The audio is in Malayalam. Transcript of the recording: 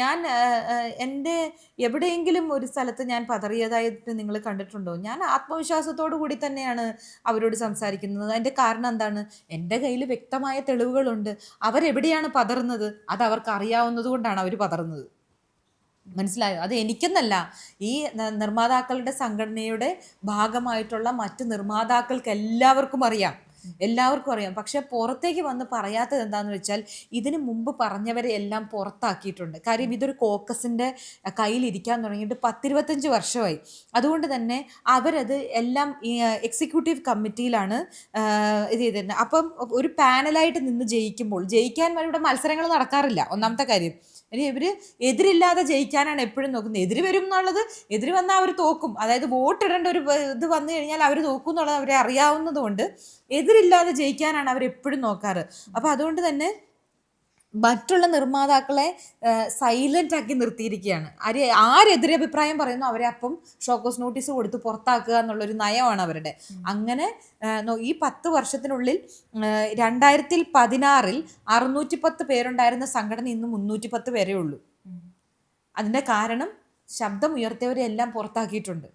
ഞാൻ എന്റെ എവിടെയെങ്കിലും ഒരു സ്ഥലത്ത് ഞാൻ പതറിയതായിട്ട് നിങ്ങൾ കണ്ടിട്ടുണ്ടോ? ഞാൻ ആത്മവിശ്വാസത്തോടു കൂടി തന്നെയാണ് അവരോട് സംസാരിക്കുന്നത്. അതിന്റെ കാരണം എന്താണ്? എന്റെ കയ്യിൽ വ്യക്തമായ തെളിവുകളുണ്ട്. അവരെവിടെയാണ് പതറുന്നത്? അത് അവർക്ക് അറിയാവുന്നത് കൊണ്ടാണ് അവർ പതറുന്നത്. മനസ്സിലായോ? അത് എനിക്കെന്നല്ല. ഈ നിർമ്മാതാക്കളുടെ സംഘടനയുടെ ഭാഗമായിട്ടുള്ള മറ്റ് നിർമ്മാതാക്കൾക്ക് എല്ലാവർക്കും അറിയാം. എല്ലാവർക്കും അറിയാം. പക്ഷെ പുറത്തേക്ക് വന്ന് പറയാത്തത് എന്താണെന്ന് വെച്ചാൽ ഇതിന് മുമ്പ് പറഞ്ഞവരെ എല്ലാം പുറത്താക്കിയിട്ടുണ്ട്. കാര്യം ഇതൊരു കോക്കസിന്റെ കയ്യിലിരിക്കാൻ തുടങ്ങിയിട്ട് പത്തിരുപത്തഞ്ച് വർഷമായി. അതുകൊണ്ട് തന്നെ അവരത് എല്ലാം എക്സിക്യൂട്ടീവ് കമ്മിറ്റിയിലാണ് ഇത് ചെയ്തിരുന്നത്. അപ്പം ഒരു പാനലായിട്ട് നിന്ന് ജയിക്കുമ്പോൾ ജയിക്കാൻ ഇവിടെ മത്സരങ്ങൾ നടക്കാറില്ല. ഒന്നാമത്തെ കാര്യം ഇനി ഇവർ എതിരില്ലാതെ ജയിക്കാനാണ് എപ്പോഴും നോക്കുന്നത്. എതിര് വരും എന്നുള്ളത് എതിര് വന്നാൽ അവർ തോക്കും. അതായത് വോട്ടിടേണ്ട ഒരു ഇത് വന്നു കഴിഞ്ഞാൽ അവർ തോക്കും എന്നുള്ളത് അവരെ അറിയാവുന്നത് കൊണ്ട് എതിരില്ലാതെ ജയിക്കാനാണ് അവർ എപ്പോഴും നോക്കാറ്. അപ്പോൾ അതുകൊണ്ട് തന്നെ മറ്റുള്ള നിർമ്മാതാക്കളെ സൈലന്റ് ആക്കി നിർത്തിയിരിക്കുകയാണ്. ആര് ആരെതിരഭിപ്രായം പറയുന്നു അവരെ അപ്പം ഷോക്കോസ് നോട്ടീസ് കൊടുത്ത് പുറത്താക്കുക എന്നുള്ളൊരു നയമാണ് അവരുടെ. അങ്ങനെ ഈ പത്ത് വർഷത്തിനുള്ളിൽ രണ്ടായിരത്തി പതിനാറിൽ അറുന്നൂറ്റി പത്ത് പേരുണ്ടായിരുന്ന സംഘടന ഇന്ന് മുന്നൂറ്റി പത്ത് പേരേ ഉള്ളൂ. അതിന്റെ കാരണം ശബ്ദം ഉയർത്തിയവരെ എല്ലാം പുറത്താക്കിയിട്ടുണ്ട്.